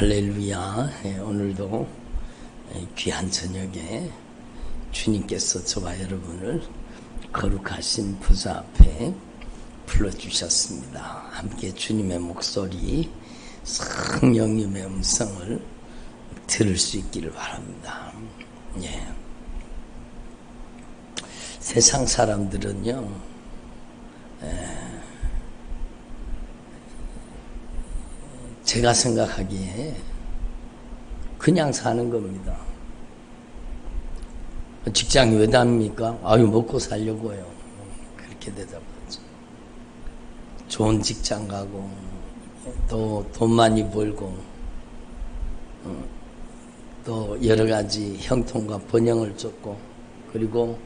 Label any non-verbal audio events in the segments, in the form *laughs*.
할렐루야. 예, 오늘도 귀한 저녁에 주님께서 저와 여러분을 거룩하신 부자 앞에 불러주셨습니다. 함께 주님의 목소리, 성령님의 음성을 들을 수 있기를 바랍니다. 예. 세상 사람들은요, 예, 제가 생각하기에 그냥 사는 겁니다. 직장이 왜 답니까? 아유, 먹고 살려고요. 그렇게 대답하죠. 좋은 직장 가고, 또 돈 많이 벌고, 어, 또 여러 가지 형통과 번영을 쫓고, 그리고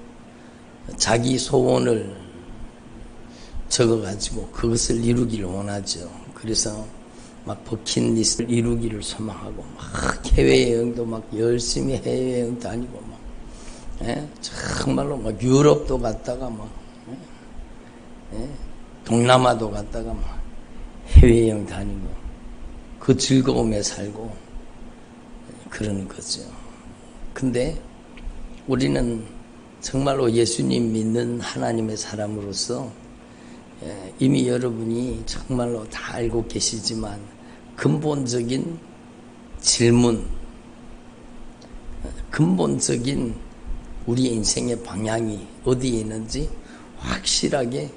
자기 소원을 적어가지고 그것을 이루기를 원하죠. 그래서 막 버킷리스트를 이루기를 소망하고 막 해외여행도 막 열심히 해외여행 다니고 막 예? 정말로 막 유럽도 갔다가 막 예? 예? 동남아도 갔다가 막 해외여행 다니고 그 즐거움에 살고 그러는 거죠. 근데 우리는 정말로 예수님 믿는 하나님의 사람으로서 예, 이미 여러분이 정말로 다 알고 계시지만 근본적인 질문, 근본적인 우리 인생의 방향이 어디에 있는지 확실하게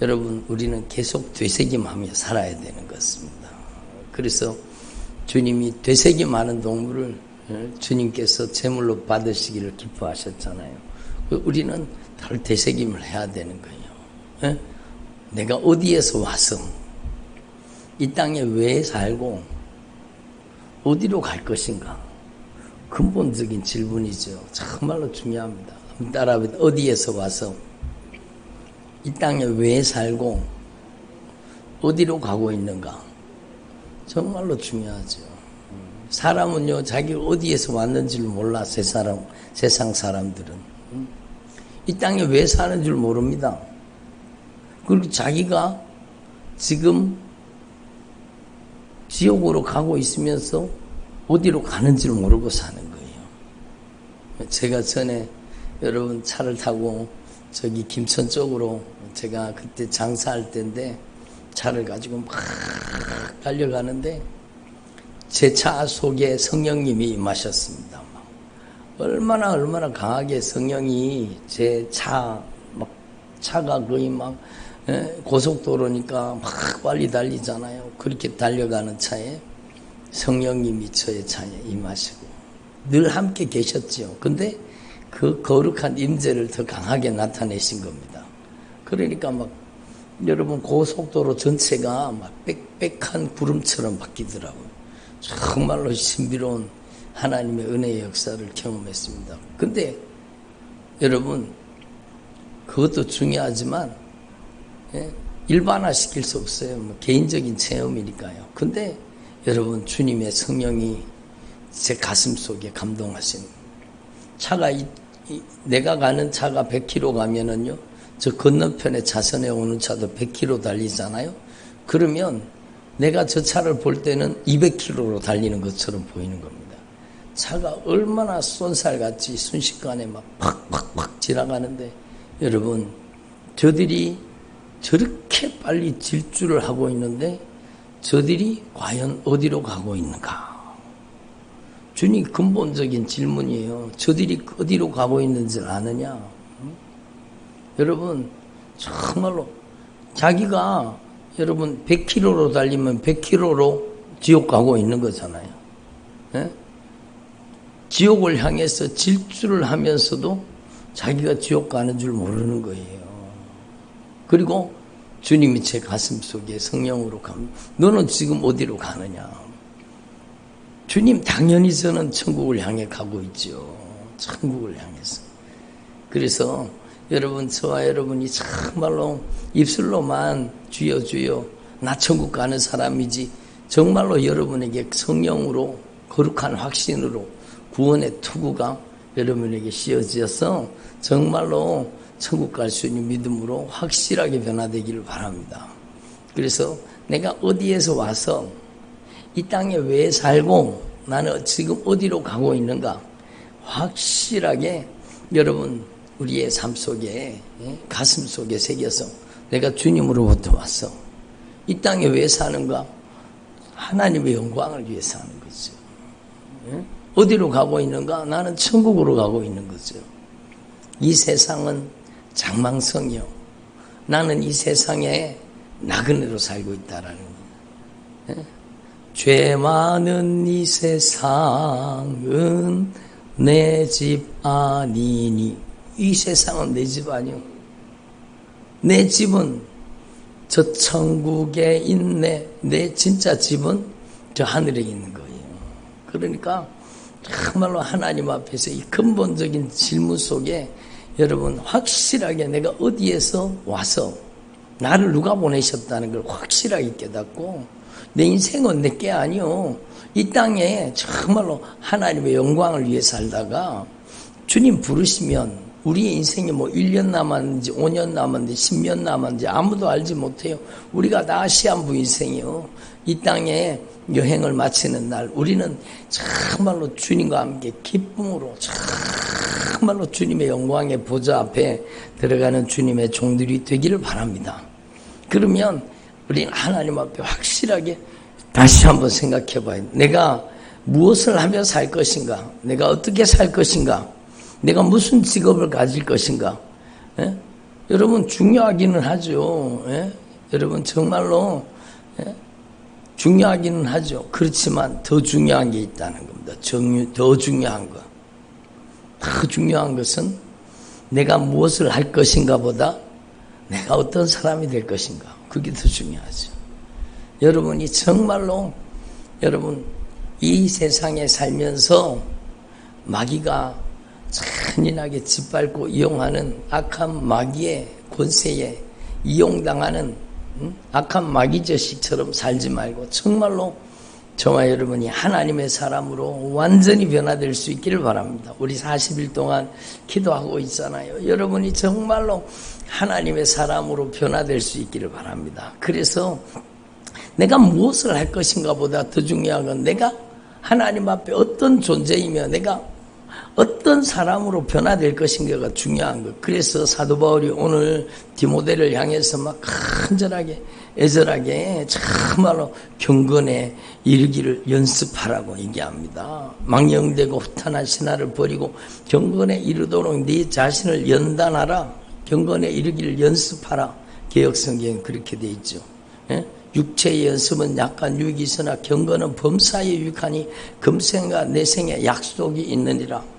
여러분 우리는 계속 되새김하며 살아야 되는 것입니다. 그래서 주님이 되새김하는 동물을 어, 주님께서 제물로 받으시기를 기뻐하셨잖아요. 그 우리는 다 되새김을 해야 되는 거예요. 어? 내가 어디에서 와서 이 땅에 왜 살고 어디로 갈 것인가? 근본적인 질문이죠. 정말로 중요합니다. 따라하 어디에서 와서 이 땅에 왜 살고 어디로 가고 있는가? 정말로 중요하죠. 사람은요, 자기 어디에서 왔는지를 몰라, 세 사람, 세상 사람들은. 이 땅에 왜 사는 줄 모릅니다. 그리고 자기가 지금 지옥으로 가고 있으면서 어디로 가는지를 모르고 사는 거예요. 제가 전에 여러분 차를 타고 저기 김천 쪽으로 제가 그때 장사할 때인데 차를 가지고 막 달려가는데 제 차 속에 성령님이 임하셨습니다. 막 얼마나 얼마나 강하게 성령이 제 차 막 차가 거의 막 예? 고속도로니까 막 빨리 달리잖아요. 그렇게 달려가는 차에 성령님이 저의 차에 임하시고 늘 함께 계셨지요. 근데 그 거룩한 임재를 더 강하게 나타내신 겁니다. 그러니까 막 여러분 고속도로 전체가 막 빽빽한 구름처럼 바뀌더라고요. 정말로 신비로운 하나님의 은혜의 역사를 경험했습니다. 근데 여러분 그것도 중요하지만 예? 일반화 시킬 수 없어요. 뭐 개인적인 체험이니까요. 근데 여러분 주님의 성령이 제 가슴 속에 감동하신 차가 이, 이, 내가 가는 차가 100km 가면은요. 저 건너편에 차선에 오는 차도 100km 달리잖아요. 그러면 내가 저 차를 볼 때는 200km로 달리는 것처럼 보이는 겁니다. 차가 얼마나 쏜살같이 순식간에 막 팍팍팍 지나가는데 여러분 저들이 저렇게 빨리 질주를 하고 있는데 저들이 과연 어디로 가고 있는가? 주님 근본적인 질문이에요. 저들이 어디로 가고 있는지를 아느냐? 여러분 정말로 자기가 여러분 100km로 달리면 100km로 지옥 가고 있는 거잖아요. 네? 지옥을 향해서 질주를 하면서도 자기가 지옥 가는 줄 모르는 거예요. 그리고 주님이 제 가슴 속에 성령으로 감. 너는 지금 어디로 가느냐? 주님 당연히 저는 천국을 향해 가고 있죠. 천국을 향해서. 그래서 여러분 저와 여러분이 정말로 입술로만 주여 주여 나 천국 가는 사람이지 정말로 여러분에게 성령으로 거룩한 확신으로 구원의 투구가 여러분에게 씌어지어서 정말로 천국 갈 수 있는 믿음으로 확실하게 변화되기를 바랍니다. 그래서 내가 어디에서 와서 이 땅에 왜 살고 나는 지금 어디로 가고 있는가 확실하게 여러분 우리의 삶 속에 예, 가슴 속에 새겨서 내가 주님으로부터 왔어. 이 땅에 왜 사는가? 하나님의 영광을 위해서 하는 거죠. 예? 어디로 가고 있는가? 나는 천국으로 가고 있는 거죠. 이 세상은 장망성이요. 나는 이 세상에 나그네로 살고 있다라는. 예? 죄 많은 이 세상은 내 집 아니니 이 세상은 내 집 아니요. 내 집은 저 천국에 있네. 내 진짜 집은 저 하늘에 있는 거예요. 그러니까 정말로 하나님 앞에서 이 근본적인 질문 속에 여러분 확실하게 내가 어디에서 와서 나를 누가 보내셨다는 걸 확실하게 깨닫고 내 인생은 내 게 아니요. 이 땅에 정말로 하나님의 영광을 위해 살다가 주님 부르시면 우리의 인생이 뭐 1년 남았는지 5년 남았는지 10년 남았는지 아무도 알지 못해요. 우리가 다 시한부 인생이요. 이 땅에 여행을 마치는 날 우리는 정말로 주님과 함께 기쁨으로 정말로 주님의 영광의 보좌 앞에 들어가는 주님의 종들이 되기를 바랍니다. 그러면 우리는 하나님 앞에 확실하게 다시 한번 생각해 봐요. 내가 무엇을 하며 살 것인가? 내가 어떻게 살 것인가? 내가 무슨 직업을 가질 것인가? 예? 여러분 중요하기는 하죠. 예? 여러분 정말로 예? 중요하기는 하죠. 그렇지만 더 중요한 게 있다는 겁니다. 정유, 더 중요한 것. 더 중요한 것은 내가 무엇을 할 것인가 보다 내가 어떤 사람이 될 것인가. 그게 더 중요하죠. 여러분이 정말로 여러분 이 세상에 살면서 마귀가 잔인하게 짓밟고 이용하는 악한 마귀의 권세에 이용당하는 악한 마귀 자식처럼 살지 말고 정말로 저와 여러분이 하나님의 사람으로 완전히 변화될 수 있기를 바랍니다. 우리 40일 동안 기도하고 있잖아요. 여러분이 정말로 하나님의 사람으로 변화될 수 있기를 바랍니다. 그래서 내가 무엇을 할 것인가 보다 더 중요한 건 내가 하나님 앞에 어떤 존재이며 내가 어떤 사람으로 변화될 것인가가 중요한 것. 그래서 사도 바울이 오늘 디모데를 향해서 막 간절하게 애절하게 정말로 경건에 이르기를 연습하라고 얘기합니다. 망령되고 후탄한 신화를 버리고 경건에 이르도록 네 자신을 연단하라. 경건에 이르기를 연습하라. 개혁성경에 그렇게 돼 있죠. 예? 육체의 연습은 약간 유익이 있으나 경건은 범사에 유익하니 금생과 내생에 약속이 있느니라.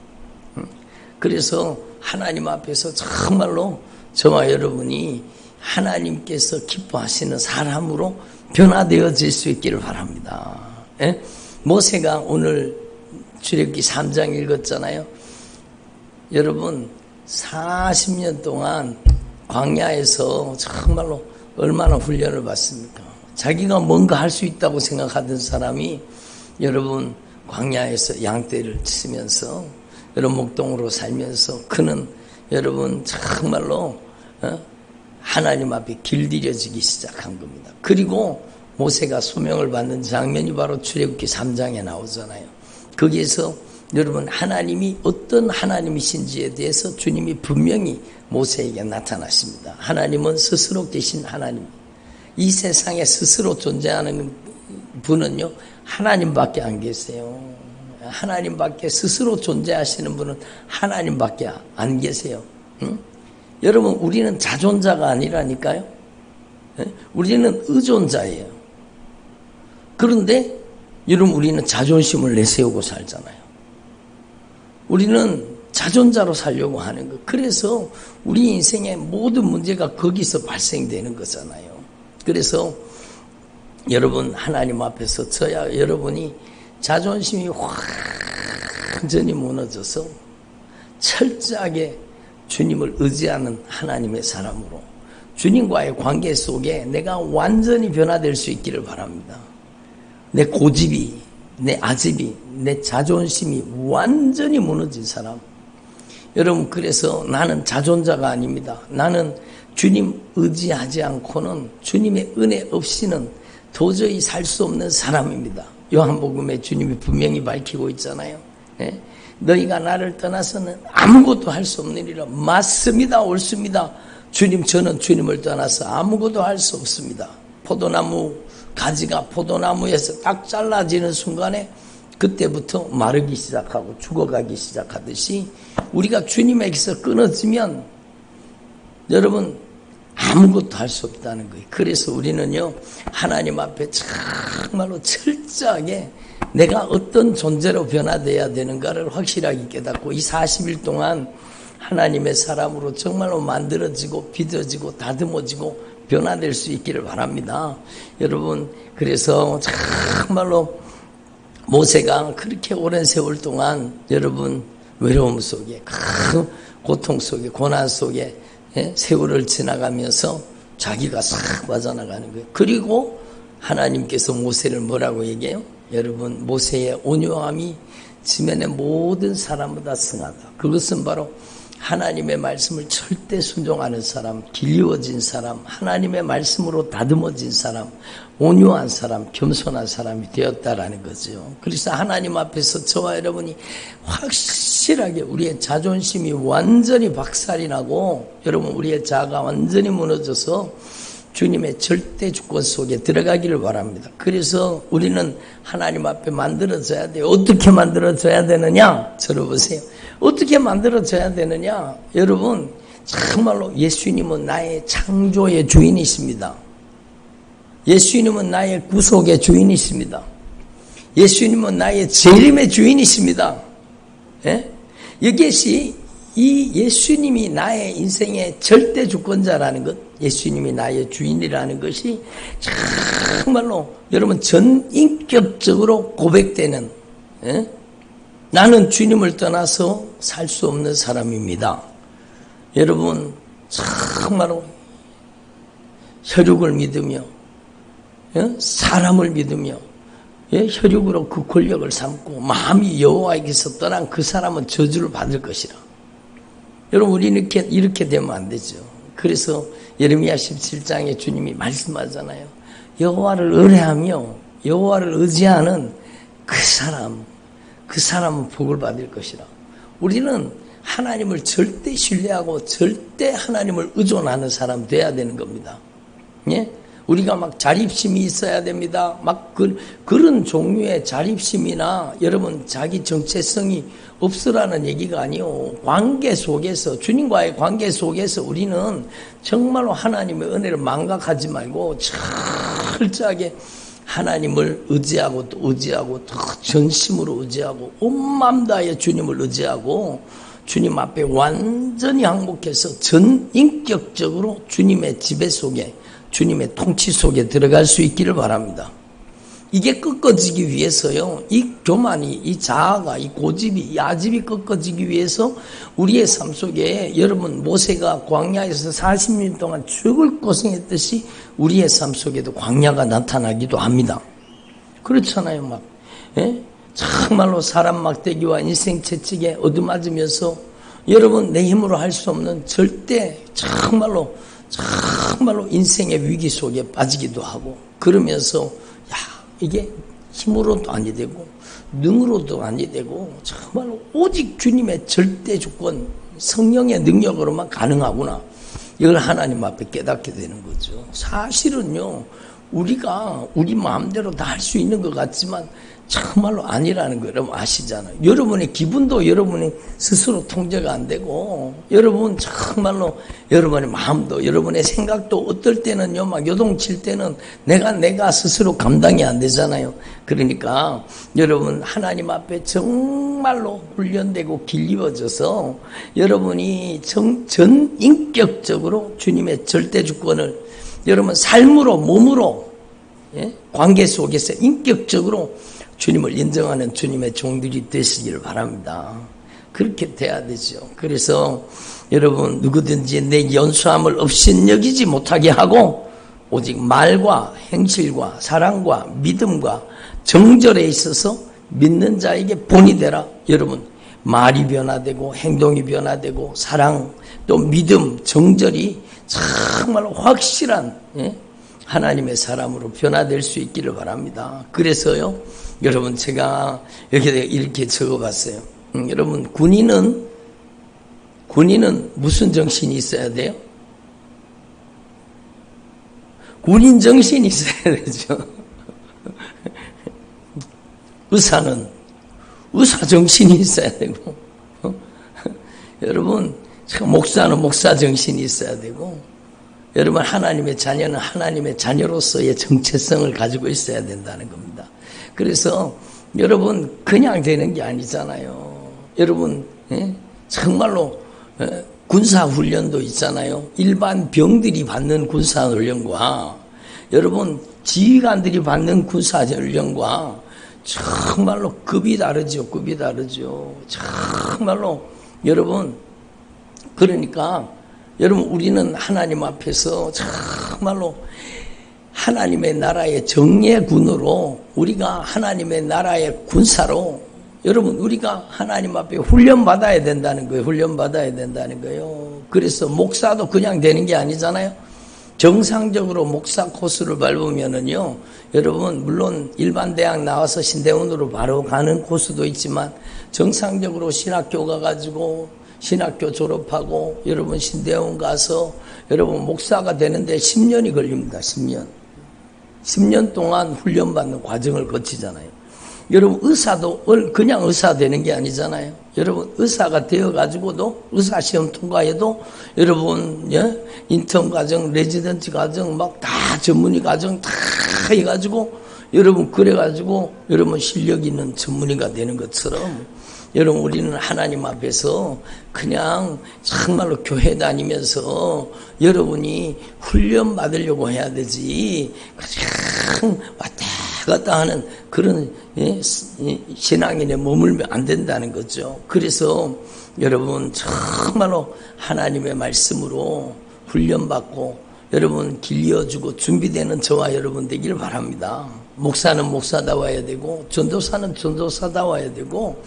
그래서 하나님 앞에서 정말로 저와 여러분이 하나님께서 기뻐하시는 사람으로 변화되어질 수 있기를 바랍니다. 예? 모세가 오늘 출애굽기 3장 읽었잖아요. 여러분 40년 동안 광야에서 정말로 얼마나 훈련을 받습니까? 자기가 뭔가 할 수 있다고 생각하던 사람이 여러분 광야에서 양떼를 치면서 여러분 목동으로 살면서 그는 여러분 정말로 어? 하나님 앞에 길들여지기 시작한 겁니다. 그리고 모세가 소명을 받는 장면이 바로 출애굽기 3장에 나오잖아요. 거기에서 여러분 하나님이 어떤 하나님이신지에 대해서 주님이 분명히 모세에게 나타나십니다. 하나님은 스스로 계신 하나님. 이 세상에 스스로 존재하는 분은요 하나님밖에 안 계세요. 하나님밖에 스스로 존재하시는 분은 하나님밖에 안 계세요. 응? 여러분 우리는 자존자가 아니라니까요. 네? 우리는 의존자예요. 그런데 여러분 우리는 자존심을 내세우고 살잖아요. 우리는 자존자로 살려고 하는 거. 그래서 우리 인생의 모든 문제가 거기서 발생되는 거잖아요. 그래서 여러분 하나님 앞에서 저야 여러분이 자존심이 완전히 무너져서 철저하게 주님을 의지하는 하나님의 사람으로 주님과의 관계 속에 내가 완전히 변화될 수 있기를 바랍니다. 내 고집이, 내 아집이, 내 자존심이 완전히 무너진 사람. 여러분, 그래서 나는 자존자가 아닙니다. 나는 주님 의지하지 않고는 주님의 은혜 없이는 도저히 살 수 없는 사람입니다. 요한복음에 주님이 분명히 밝히고 있잖아요. 예? 너희가 나를 떠나서는 아무것도 할 수 없느니라. 맞습니다. 옳습니다. 주님, 저는 주님을 떠나서 아무것도 할 수 없습니다. 포도나무 가지가 포도나무에서 딱 잘라지는 순간에 그때부터 마르기 시작하고 죽어가기 시작하듯이 우리가 주님에게서 끊어지면 여러분 아무것도 할 수 없다는 거예요. 그래서 우리는요 하나님 앞에 정말로 철저하게 내가 어떤 존재로 변화돼야 되는가를 확실하게 깨닫고 이 40일 동안 하나님의 사람으로 정말로 만들어지고 빚어지고 다듬어지고 변화될 수 있기를 바랍니다. 여러분 그래서 정말로 모세가 그렇게 오랜 세월 동안 여러분 외로움 속에 큰 고통 속에 고난 속에 예? 세월을 지나가면서 자기가 싹 빠져나가는 거예요. 그리고 하나님께서 모세를 뭐라고 얘기해요? 여러분 모세의 온유함이 지면의 모든 사람보다 승하다. 그것은 바로 하나님의 말씀을 절대 순종하는 사람, 길리워진 사람, 하나님의 말씀으로 다듬어진 사람, 온유한 사람, 겸손한 사람이 되었다라는 거죠. 그래서 하나님 앞에서 저와 여러분이 확실하게 우리의 자존심이 완전히 박살이 나고 여러분 우리의 자아가 완전히 무너져서 주님의 절대 주권 속에 들어가기를 바랍니다. 그래서 우리는 하나님 앞에 만들어져야 돼요. 어떻게 만들어져야 되느냐? 들어보세요. 어떻게 만들어져야 되느냐? 여러분, 정말로 예수님은 나의 창조의 주인이십니다. 예수님은 나의 구속의 주인이십니다. 예수님은 나의 재림의 주인이십니다. 예? 이것이 이 예수님이 나의 인생의 절대 주권자라는 것, 예수님이 나의 주인이라는 것이 정말로 여러분 전 인격적으로 고백되는 예? 나는 주님을 떠나서 살 수 없는 사람입니다. 여러분 정말로 혈육을 믿으며 예? 사람을 믿으며 예? 혈육으로 그 권력을 삼고 마음이 여호와에게서 떠난 그 사람은 저주를 받을 것이라. 여러분 우리 이렇게 이렇게 되면 안 되죠. 그래서 예레미야 17장에 주님이 말씀하잖아요. 여호와를 의뢰하며 여호와를 의지하는 그 사람 그 사람은 복을 받을 것이라. 우리는 하나님을 절대 신뢰하고 절대 하나님을 의존하는 사람 돼야 되는 겁니다. 예? 우리가 막 자립심이 있어야 됩니다. 막 그, 그런 종류의 자립심이나 여러분 자기 정체성이 없으라는 얘기가 아니요. 관계 속에서 주님과의 관계 속에서 우리는 정말로 하나님의 은혜를 망각하지 말고 철저하게 하나님을 의지하고 또 의지하고 더 전심으로 의지하고 온맘 다해 주님을 의지하고 주님 앞에 완전히 항복해서 전인격적으로 주님의 지배 속에 주님의 통치 속에 들어갈 수 있기를 바랍니다. 이게 꺾어지기 위해서요, 이 교만이, 이 자아가, 이 고집이, 이 아집이 꺾어지기 위해서 우리의 삶 속에 여러분 모세가 광야에서 40년 동안 죽을 고생했듯이 우리의 삶 속에도 광야가 나타나기도 합니다. 그렇잖아요, 막. 예? 정말로 사람 막대기와 인생 채찍에 얻어맞으면서 여러분 내 힘으로 할 수 없는 절대 정말로 정말로 인생의 위기 속에 빠지기도 하고 그러면서 야 이게 힘으로도 아니 되고 능으로도 아니 되고 정말로 오직 주님의 절대 주권 성령의 능력으로만 가능하구나. 이걸 하나님 앞에 깨닫게 되는 거죠. 사실은요 우리가 우리 마음대로 다 할 수 있는 것 같지만 정말로 아니라는 거 여러분 아시잖아요. 여러분의 기분도 여러분이 스스로 통제가 안 되고 여러분 정말로 여러분의 마음도 여러분의 생각도 어떨 때는요 막 요동칠 때는 내가 내가 스스로 감당이 안 되잖아요. 그러니까 여러분 하나님 앞에 정말로 훈련되고 길리워져서 여러분이 정, 전 인격적으로 주님의 절대 주권을 여러분 삶으로 몸으로 예? 관계 속에서 인격적으로 주님을 인정하는 주님의 종들이 되시기를 바랍니다. 그렇게 돼야 되죠. 그래서 여러분 누구든지 내 연수함을 없인 여기지 못하게 하고 오직 말과 행실과 사랑과 믿음과 정절에 있어서 믿는 자에게 본이 되라. 여러분 말이 변화되고 행동이 변화되고 사랑 또 믿음 정절이 정말 확실한 예? 하나님의 사람으로 변화될 수 있기를 바랍니다. 그래서요 여러분 제가 여기다 이렇게 적어봤어요. 음, 여러분 군인은 군인은 무슨 정신이 있어야 돼요? 군인 정신이 있어야 *laughs* 되죠. 의사는 의사 정신이 있어야 되고, 어? 여러분, 목사는 목사 정신이 있어야 되고, 여러분, 하나님의 자녀는 하나님의 자녀로서의 정체성을 가지고 있어야 된다는 겁니다. 그래서 여러분, 그냥 되는 게 아니잖아요. 여러분, 예? 정말로 예? 군사훈련도 있잖아요. 일반 병들이 받는 군사훈련과 여러분, 지휘관들이 받는 군사훈련과 정말로 급이 다르죠. 급이 다르죠. 정말로 여러분 그러니까 여러분 우리는 하나님 앞에서 정말로 하나님의 나라의 정예 군으로 우리가 하나님의 나라의 군사로 여러분 우리가 하나님 앞에 훈련 받아야 된다는 거예요. 훈련 받아야 된다는 거예요. 그래서 목사도 그냥 되는 게 아니잖아요. 정상적으로 목사 코스를 밟으면은요, 여러분, 물론 일반 대학 나와서 신대원으로 바로 가는 코스도 있지만, 정상적으로 신학교 가가지고, 신학교 졸업하고, 여러분 신대원 가서, 여러분 목사가 되는데 10년이 걸립니다, 10년. 10년 동안 훈련받는 과정을 거치잖아요. 여러분 의사도 그냥 의사 되는 게 아니잖아요. 여러분 의사가 되어 가지고도 의사 시험 통과해도 여러분 예? 인턴 과정, 레지던트 과정 막 다 전문의 과정 다 해가지고 여러분 그래 가지고 여러분 실력 있는 전문의가 되는 것처럼 여러분 우리는 하나님 앞에서 그냥 정말로 교회 다니면서 여러분이 훈련 받으려고 해야 되지 그냥 왔다 갔다 하는 그런 예, 신앙인에 머물면 안 된다는 거죠. 그래서 여러분 정말로 하나님의 말씀으로 훈련받고 여러분 길려주고 준비되는 저와 여러분 되기를 바랍니다. 목사는 목사다워야 되고 전도사는 전도사다워야 되고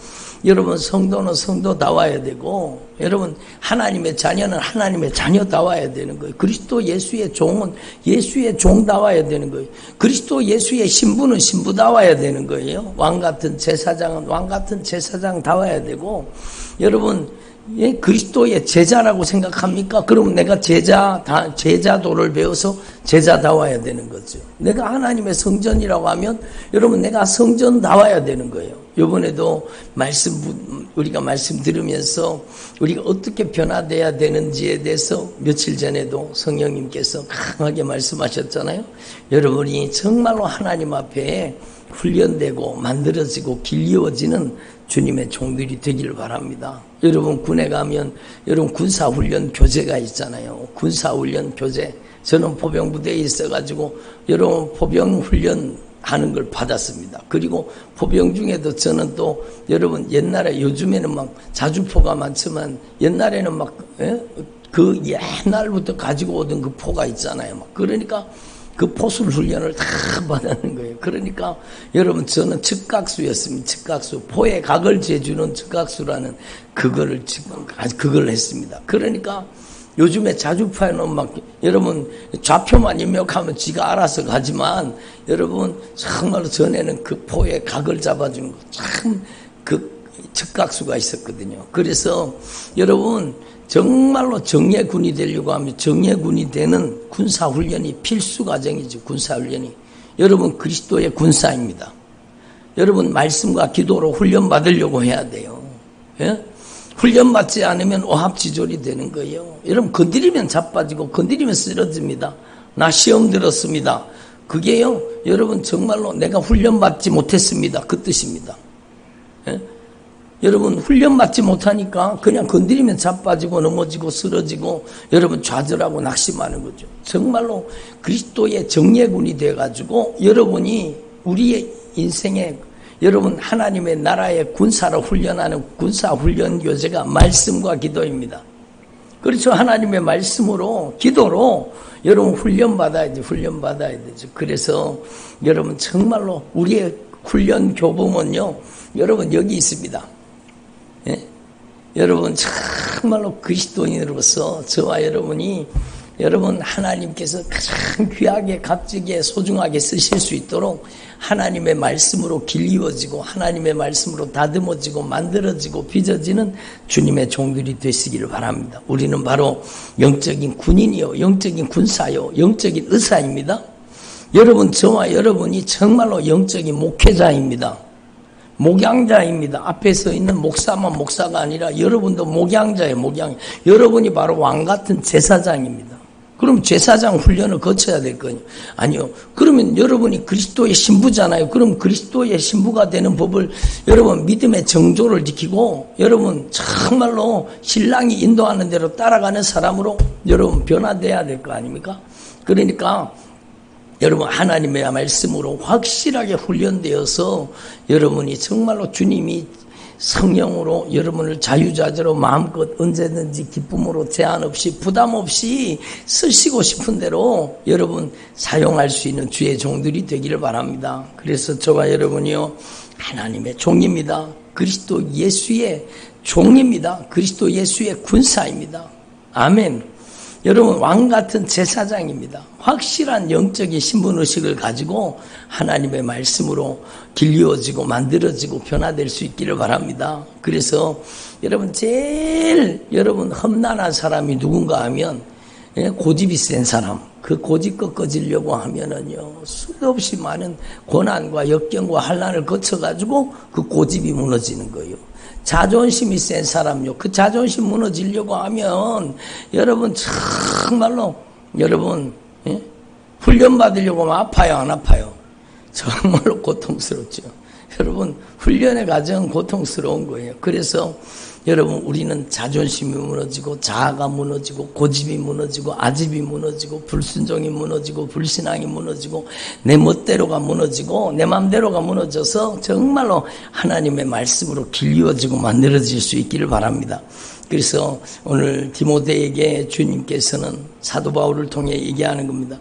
여러분 성도는 성도다워야 되고 여러분 하나님의 자녀는 하나님의 자녀다워야 되는 거예요. 그리스도 예수의 종은 예수의 종다워야 되는 거예요. 그리스도 예수의 신부는 신부다워야 되는 거예요. 왕 같은 제사장은 왕 같은 제사장다워야 되고 여러분 예, 그리스도의 제자라고 생각합니까? 그럼 내가 제자, 다, 제자도를 배워서 제자다워야 되는 거죠. 내가 하나님의 성전이라고 하면 여러분 내가 성전다워야 되는 거예요. 이번에도 말씀, 우리가 말씀 들으면서 우리가 어떻게 변화돼야 되는지에 대해서 며칠 전에도 성령님께서 강하게 말씀하셨잖아요. 여러분이 정말로 하나님 앞에 훈련되고 만들어지고 길리워지는 주님의 종들이 되기를 바랍니다. 여러분 군에 가면 여러분 군사훈련 교재가 있잖아요. 군사훈련 교재. 저는 포병부대에 있어가지고 여러분 포병훈련 하는 걸 받았습니다. 그리고 포병 중에도 저는 또 여러분 옛날에 요즘에는 막 자주포가 많지만 옛날에는 막그 예? 옛날부터 가지고 오던 그 포가 있잖아요. 막 그러니까 그 포술 훈련을 다 받았는 거예요. 그러니까 여러분 저는 즉각수였습니다. 즉각수 포에 각을 재주는 즉각수라는 그거를 지금 그걸 했습니다. 그러니까 요즘에 자주파에는 막 여러분 좌표만 입력하면 지가 알아서 가지만 여러분 정말로 전에는 그 포에 각을 잡아주는 거 참그 즉각수가 있었거든요. 그래서 여러분 정말로 정예 군이 되려고 하면 정예 군이 되는 군사 훈련이 필수 과정이죠. 군사 훈련이. 여러분 그리스도의 군사입니다. 여러분 말씀과 기도로 훈련 받으려고 해야 돼요. 예? 훈련 받지 않으면 오합지졸이 되는 거예요. 여러분 건드리면 자빠지고 건드리면 쓰러집니다. 나 시험 들었습니다. 그게요. 여러분 정말로 내가 훈련 받지 못했습니다. 그 뜻입니다. 예? 여러분 훈련 받지 못하니까 그냥 건드리면 자빠지고 넘어지고 쓰러지고 여러분 좌절하고 낙심하는 거죠. 정말로 그리스도의 정예군이 돼 가지고 여러분이 우리의 인생에 여러분 하나님의 나라의 군사를 훈련하는 군사 훈련 교재가 말씀과 기도입니다. 그렇죠. 하나님의 말씀으로 기도로 여러분 훈련 받아야지 훈련 받아야 되죠. 그래서 여러분 정말로 우리의 훈련 교범은요. 여러분 여기 있습니다. 예? 여러분 정말로 그리스도인으로서 저와 여러분이 여러분 하나님께서 가장 귀하게 값지게 소중하게 쓰실 수 있도록 하나님의 말씀으로 길이워지고 하나님의 말씀으로 다듬어지고 만들어지고 빚어지는 주님의 종들이 되시기를 바랍니다. 우리는 바로 영적인 군인이요, 영적인 군사요, 영적인 의사입니다. 여러분 저와 여러분이 정말로 영적인 목회자입니다. 목양자입니다. 앞에 서 있는 목사만 목사가 아니라 여러분도 목양자예요, 목양. 여러분이 바로 왕 같은 제사장입니다. 그럼 제사장 훈련을 거쳐야 될 거요. 아니요. 그러면 여러분이 그리스도의 신부잖아요. 그럼 그리스도의 신부가 되는 법을 여러분 믿음의 정조를 지키고 여러분 정말로 신랑이 인도하는 대로 따라가는 사람으로 여러분 변화돼야 될 거 아닙니까? 그러니까 여러분 하나님의 말씀으로 확실하게 훈련되어서 여러분이 정말로 주님이 성령으로 여러분을 자유자재로 마음껏 언제든지 기쁨으로 제한 없이 부담 없이 쓰시고 싶은 대로 여러분 사용할 수 있는 주의 종들이 되기를 바랍니다. 그래서 저와 여러분이요 하나님의 종입니다. 그리스도 예수의 종입니다. 그리스도 예수의 군사입니다. 아멘. 여러분 왕 같은 제사장입니다. 확실한 영적인 신분 의식을 가지고 하나님의 말씀으로 길리워지고 만들어지고 변화될 수 있기를 바랍니다. 그래서 여러분 제일 여러분 험난한 사람이 누군가 하면 예, 고집이 센 사람. 그 고집 꺾어지려고 하면은요 수도 없이 많은 고난과 역경과 환란을 거쳐가지고 그 고집이 무너지는 거예요. 자존심이 센 사람요. 그 자존심 무너지려고 하면 여러분 정말로 여러분 예? 훈련 받으려고 하면 아파요, 안 아파요? 정말로 고통스럽죠. *laughs* 여러분 훈련의 과정은 고통스러운 거예요. 그래서 여러분 우리는 자존심이 무너지고 자아가 무너지고 고집이 무너지고 아집이 무너지고 불순종이 무너지고 불신앙이 무너지고 내 멋대로가 무너지고 내 맘대로가 무너져서 정말로 하나님의 말씀으로 길리워지고 만들어질 수 있기를 바랍니다. 그래서 오늘 디모데에게 주님께서는 사도 바울을 통해 얘기하는 겁니다.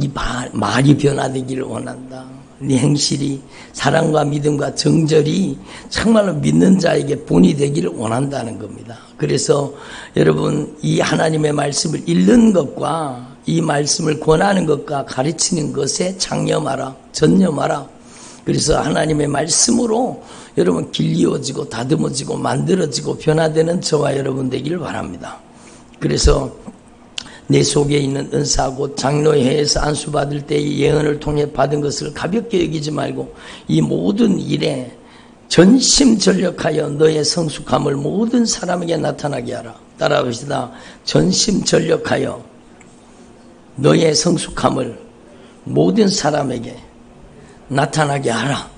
이 말, 말이 변화되기를 원한다. 네 행실이 사랑과 믿음과 정절이 정말로 믿는 자에게 본이 되기를 원한다는 겁니다. 그래서 여러분 이 하나님의 말씀을 읽는 것과 이 말씀을 권하는 것과 가르치는 것에 장념하라, 전념하라. 그래서 하나님의 말씀으로 여러분 길리워지고 다듬어지고 만들어지고 변화되는 저와 여러분 되기를 바랍니다. 그래서 내 속에 있는 은사 곧 장로회에서 안수 받을 때의 예언을 통해 받은 것을 가볍게 여기지 말고 이 모든 일에 전심전력하여 너의 성숙함을 모든 사람에게 나타나게 하라. 따라합시다. 전심전력하여 너의 성숙함을 모든 사람에게 나타나게 하라.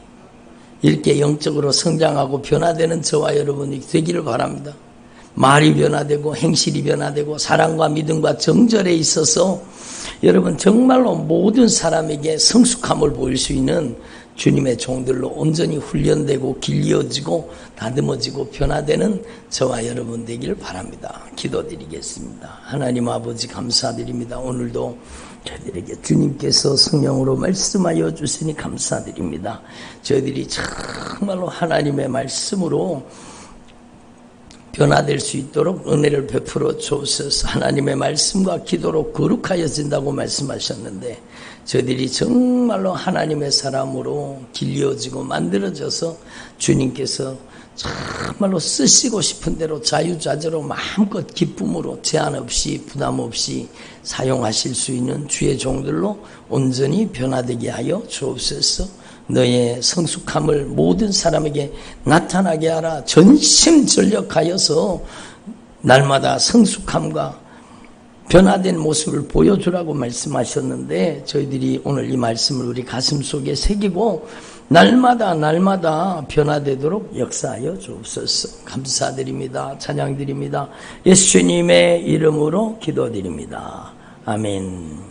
이렇게 영적으로 성장하고 변화되는 저와 여러분이 되기를 바랍니다. 말이 변화되고 행실이 변화되고 사랑과 믿음과 정절에 있어서 여러분 정말로 모든 사람에게 성숙함을 보일 수 있는 주님의 종들로 온전히 훈련되고 길리어지고 다듬어지고 변화되는 저와 여러분 되기를 바랍니다. 기도드리겠습니다. 하나님 아버지 감사드립니다. 오늘도 저희들에게 주님께서 성령으로 말씀하여 주시니 감사드립니다. 저희들이 정말로 하나님의 말씀으로 변화될 수 있도록 은혜를 베풀어 주옵소서 하나님의 말씀과 기도로 거룩하여진다고 말씀하셨는데 저들이 정말로 하나님의 사람으로 길려지고 만들어져서 주님께서 정말로 쓰시고 싶은 대로 자유자재로 마음껏 기쁨으로 제한 없이 부담 없이 사용하실 수 있는 주의 종들로 온전히 변화되게 하여 주옵소서. 너의 성숙함을 모든 사람에게 나타나게 하라. 전심전력하여서 날마다 성숙함과 변화된 모습을 보여주라고 말씀하셨는데 저희들이 오늘 이 말씀을 우리 가슴 속에 새기고 날마다 날마다 변화되도록 역사하여 주옵소서. 감사드립니다. 찬양드립니다. 예수님의 이름으로 기도드립니다. 아멘.